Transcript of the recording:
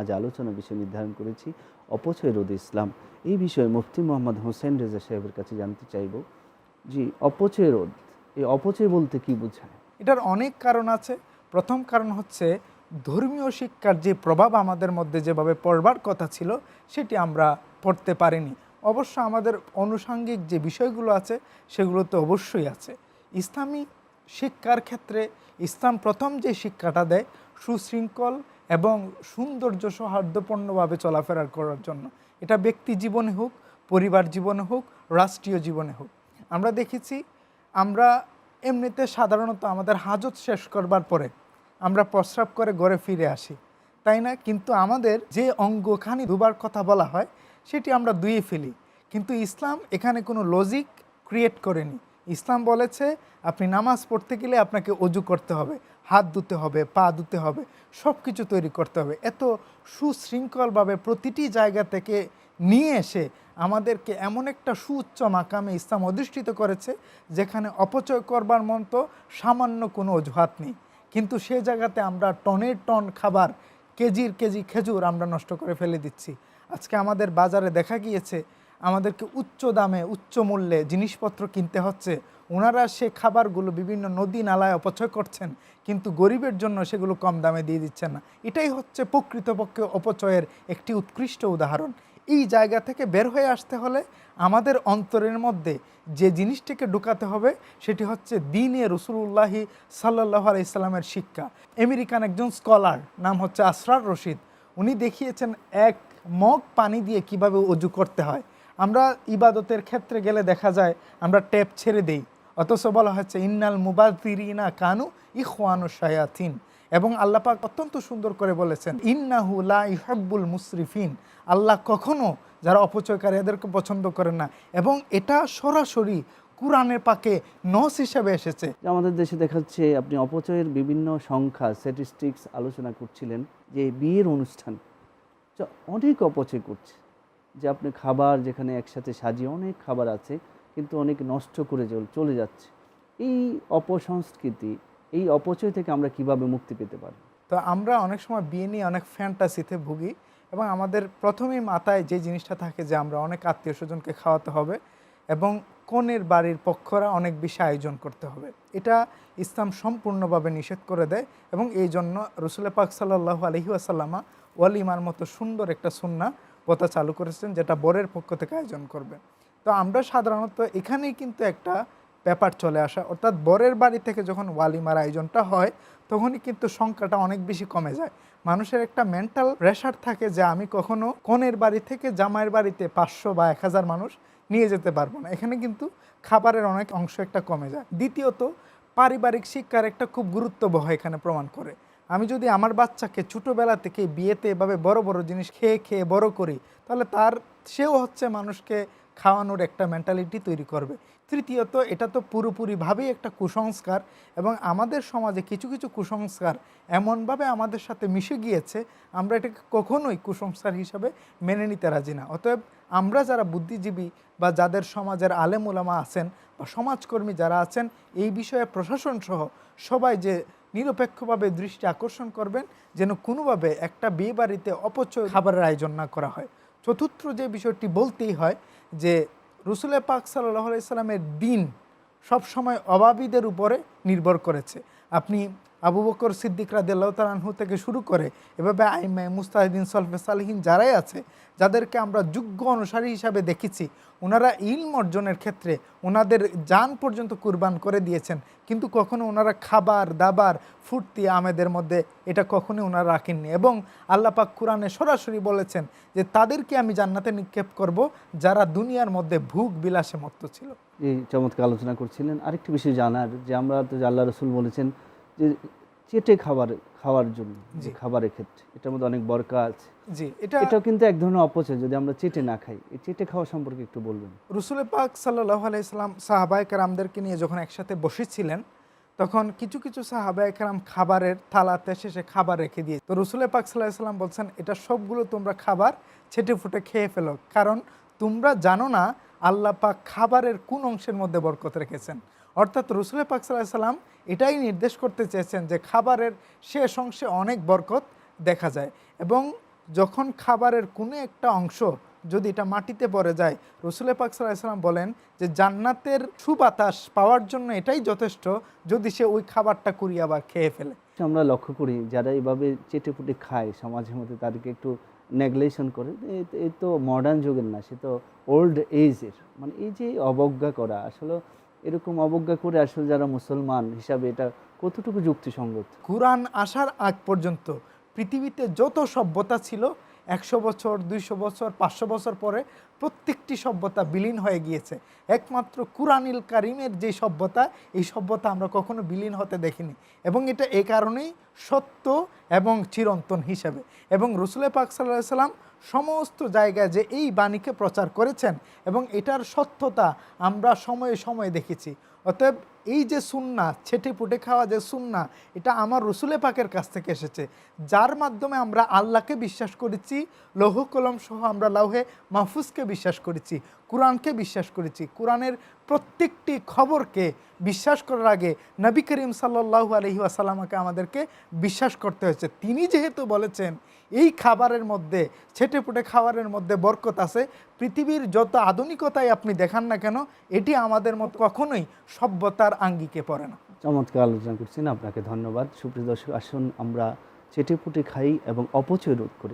আজ আলোচনা বিষয় নির্ধারণ করেছি। অপচয় রোধ ইসলাম। এই বিষয়ে মুফতি মোহাম্মদ হোসেন রেজা সাহেবের কাছে জানতে চাইব জি অপচয় রোধ, এই অপচয় বলতে কি বোঝায়? এটার অনেক কারণ আছে। প্রথম কারণ হচ্ছে ধর্মীয় শিক্ষার যে প্রভাব আমাদের মধ্যে যেভাবে পড়বার কথা ছিল, সেটি আমরা পড়তে পারিনি। অবশ্য আমাদের আনুষাঙ্গিক যে বিষয়গুলো আছে, সেগুলো তো অবশ্যই আছে। ইসলামী শিক্ষার ক্ষেত্রে ইসলাম প্রথম যে শিক্ষাটা দেয়, সুশৃঙ্খল এবং সৌন্দর্য সৌহার্দ্যপূর্ণভাবে চলাফেরা করার জন্য। এটা ব্যক্তি জীবনে হোক, পরিবার জীবনে হোক, রাষ্ট্রীয় জীবনে হোক। আমরা দেখেছি, আমরা এমনিতে সাধারণত আমাদের হাজত শেষ করবার পরে আমরা প্রস্রাব করে ঘরে ফিরে আসি, তাই না? কিন্তু আমাদের যে অঙ্গখানি দুবার কথা বলা হয়, সেটি আমরা ধুয়ে ফেলি। কিন্তু ইসলাম এখানে কোনো লজিক ক্রিয়েট করেনি। ইসলাম বলেছে, আপনি নামাজ পড়তে গেলে আপনাকে অজু করতে হবে, হাত ধুতে হবে, পা ধুতে হবে সব কিছু তৈরি করতে হবে। এত সুশৃঙ্খলভাবে প্রতিটি জায়গা থেকে নিয়ে এসে আমাদেরকে এমন একটা সুউচ্চ মাকামে ইসলাম অধিষ্ঠিত করেছে, যেখানে অপচয় করবার মতো সামান্য কোনো অজুহাত নেই। কিন্তু সে জায়গাতে আমরা টনের টন খাবার, কেজির কেজি খেজুর আমরা নষ্ট করে ফেলে দিচ্ছি। আজকে আমাদের বাজারে দেখা গিয়েছে আমাদেরকে উচ্চ দামে, উচ্চ মূল্যে জিনিসপত্র কিনতে হচ্ছে। ওনারা সে খাবারগুলো বিভিন্ন নদী নালায় অপচয় করছেন, কিন্তু গরিবের জন্য সেগুলো কম দামে দিয়ে দিচ্ছেন না। এটাই হচ্ছে প্রকৃতপক্ষে অপচয়ের একটি উৎকৃষ্ট উদাহরণ। এই জায়গা থেকে বের হয়ে আসতে হলে আমাদের অন্তরের মধ্যে যে জিনিসটিকে ঢুকাতে হবে, সেটি হচ্ছে দিনে রসুল্লাহি সাল্লাহ আলাইসাল্লামের শিক্ষা। আমেরিকান একজন স্কলার, নাম হচ্ছে আসরার রশিদ। উনি দেখিয়েছেন এক মগ পানি দিয়ে কীভাবে অজু করতে হয়। আমরা ইবাদতের ক্ষেত্রে গেলে দেখা যায় আমরা ট্যাপ ছেড়ে দেই। অথচ বলা হচ্ছে, ইন্নাল মুবাদিরিনা কানু ইখওয়ানু শায়াতিন। এবং আল্লাহ পাক অত্যন্ত সুন্দর করে বলেছেন, ইন্নাহু লা ইহাব্বুল মুসরিফিন। আল্লাহ কখনো যারা অপচয়কারী, এদেরকে পছন্দ করেন না। এবং এটা সরাসরি কোরআনের পাকে নস হিসাবে এসেছে। আমাদের দেশে দেখাচ্ছে, আপনি অপচয়ের বিভিন্ন সংখ্যা স্ট্যাটিস্টিক্স আলোচনা করছিলেন যে বিয়ের অনুষ্ঠান অনেক অপচয় করছে। যে আপনি খাবার যেখানে একসাথে সাজিয়ে অনেক খাবার আছে, কিন্তু অনেক নষ্ট করে চলে যাচ্ছে। এই অপসংস্কৃতি, এই অপচয় থেকে আমরা কীভাবে মুক্তি পেতে পারি? তো আমরা অনেক সময় বিয়ে নিয়ে অনেক ফ্যান্টাসিতে ভুগি এবং আমাদের প্রথমেই মাথায় যে জিনিসটা থাকে যে আমরা অনেক আত্মীয় স্বজনকে খাওয়াতে হবে এবং কনের বাড়ির পক্ষরা অনেক বেশি আয়োজন করতে হবে। এটা ইসলাম সম্পূর্ণভাবে নিষেধ করে দেয় এবং এই জন্য রসুল পাক সাল্লাহ আলহি আসাল্লামা ওয়ালিমার মতো সুন্দর একটা সুন্না প্রথা চালু করেছেন, যেটা বরের পক্ষ থেকে আয়োজন করবে। তো আমরা সাধারণত এখানেই কিন্তু একটা ব্যাপার চলে আসা, অর্থাৎ বরের বাড়ি থেকে যখন ওয়ালিমার আয়োজনটা হয়, তখনই কিন্তু সংখ্যাটা অনেক বেশি কমে যায়। মানুষের একটা মেন্টাল প্রেশার থাকে যে আমি কখনো কনের বাড়ি থেকে জামাইয়ের বাড়িতে পাঁচশো বা এক হাজার মানুষ নিয়ে যেতে পারব না। এখানে কিন্তু খাবারের অনেক অংশ একটা কমে যায়। দ্বিতীয়ত, পারিবারিক শিক্ষার একটা খুব গুরুত্ববহ এখানে প্রমাণ করে। আমি যদি আমার বাচ্চাকে ছোটোবেলা থেকে বিয়েতে এভাবে বড় বড় জিনিস খেয়ে খেয়ে বড় করি, তাহলে তার, সেও হচ্ছে মানুষকে খাওয়ানোর একটা মেন্টালিটি তৈরি করবে। তৃতীয়ত, এটা তো পুরোপুরিভাবেই একটা কুসংস্কার এবং আমাদের সমাজে কিছু কিছু কুসংস্কার এমনভাবে আমাদের সাথে মিশে গিয়েছে, আমরা এটাকে কখনোই কুসংস্কার হিসাবে মেনে নিতে রাজি না। অতএব আমরা যারা বুদ্ধিজীবী বা যাদের সমাজের আলেম ওলামা আছেন বা সমাজকর্মী যারা আছেন, এই বিষয়ে প্রশাসন সহ সবাই যে নিরপেক্ষভাবে দৃষ্টি আকর্ষণ করবেন যেন কোনোভাবে একটা বিয়ে বাড়িতে অপচয় খাবারের আয়োজন না করা হয়। চতুর্থ যে বিষয়টি বলতেই হয় যে, রসুলের পাক সাল্লাহ আলাইসাল্লামের দিন সবসময় অভাবীদের উপরে নির্ভর করেছে। আপনি আবু বকর সিদ্দিক রাদিল্লাহ থেকে শুরু করে এভাবে আইমে মুস্তাহিদিন, সলফে সালিহীন যারাই আছে, যাদেরকে আমরা যোগ্য অনুসারী হিসাবে দেখেছি ওনারা ইলম অর্জনের ক্ষেত্রে ওনাদের যান পর্যন্ত কুরবান করে দিয়েছেন। কিন্তু কখনো ওনারা খাবার, দাবার, ফুর্তি আমেদের মধ্যে এটা কখনোই ওনারা রাখেননি এবং আল্লাহ পাক কোরআনে সরাসরি বলেছেন যে, তাদেরকে আমি জান্নাতে নিক্ষেপ করব যারা দুনিয়ার মধ্যে ভুগ বিলাসে মত্ত ছিল। এই চমৎকার আলোচনা করছিলেন। আরেকটি বিষয় জানার, যে আমরা তো আল্লাহ রসুল বলেছেন যে চেটে খাবার খাওয়ার জন্য যে খাবারের ক্ষেত্রে। এটার মধ্যে অনেক বরকা আছে। জি এটা এটাও কিন্তু এক ধরনের অপচয় যদি আমরা চেটে না খাই। এই চেটে খাওয়া সম্পর্কে একটু বলবেন। রসুল পাক সাল্লাহ আলাইসাল্লাম সাহাবাই কারামদেরকে নিয়ে যখন একসাথে বসেছিলেন তখন কিছু কিছু সাহাবাই কারাম খাবারের থালাতে শেষে খাবার রেখে দিয়ে তো রসুল পাক সাল্লাহ সাল্লাম বলছেন এটা সবগুলো তোমরা খাবার ছেটে ফুটে খেয়ে ফেলো। কারণ তোমরা জানো না আল্লাহ পাক খাবারের কোন অংশের মধ্যে বরকত রেখেছেন। অর্থাৎ রসুল পাক সাল্লাম এটাই নির্দেশ করতে চেয়েছেন যে খাবারের শেষ অংশে অনেক বরকত দেখা যায় এবং যখন খাবারের কোনো একটা অংশ যদি এটা মাটিতে পড়ে যায়, রসুল পাক সাল্লাম বলেন যে জান্নাতের সুবাতাস পাওয়ার জন্য এটাই যথেষ্ট যদি সে ওই খাবারটা কুড়িয়ে আবার খেয়ে ফেলে। আমরা লক্ষ্য করি যারা এভাবে চেটেপুটে খায়, সমাজের মধ্যে তাদেরকে একটু নেগলেশন করে, এ তো মডার্ন যুগের না, সে তো ওল্ড এজের মানে এই যে অবজ্ঞা করা, আসলে এরকম অবজ্ঞা করে আসলে যারা মুসলমান হিসাবে এটা কতটুকু যুক্তিসঙ্গত? কোরআন আসার আগ পর্যন্ত পৃথিবীতে যত সভ্যতা ছিল, একশো বছর, দুইশো বছর, পাঁচশো বছর পরে প্রত্যেকটি সভ্যতা বিলীন হয়ে গিয়েছে। একমাত্র কুরআনিল কারিমের যে সভ্যতা, এই সভ্যতা আমরা কখনো বিলীন হতে দেখিনি এবং এটা এ কারণেই সত্য এবং চিরন্তন হিসাবে। এবং রসুলে পাক সাল্লাহ সাল্লাম সমস্ত জায়গায় যে এই বাণীকে প্রচার করেছেন এবং এটার সত্যতা আমরা সময়ে সময়ে দেখেছি। অতএব এই যে সুন্না, ছেটে পুটে খাওয়া যে সুন্না, এটা আমার রসুলে পাকের কাছ থেকে এসেছে। যার মাধ্যমে আমরা আল্লাহকে বিশ্বাস করেছি, লৌহ কলম সহ আমরা লাউহে মাহফুজকে বিশ্বাস করেছি। কোরআনকে বিশ্বাস করেছি। কোরআনের প্রত্যেকটি খবরকে বিশ্বাস করার আগে নবী করিম সাল্লাহু আলহি আসাল্লামাকে আমাদেরকে বিশ্বাস করতে হয়েছে। তিনি যেহেতু বলেছেন, এই খাবারের মধ্যে, ছেটে পুটে খাবারের মধ্যে বরকত আছে, পৃথিবীর যত আধুনিকতাই আপনি দেখান না কেন, এটি আমাদের মত কখনোই সভ্যতার আঙ্গিকে পড়ে না। চমৎকার আলোচনা করছেন, আপনাকে ধন্যবাদ। সুপ্রিয় দর্শক, আসুন আমরা চেটেপুটে খাই এবং অপচয় রোধ করি।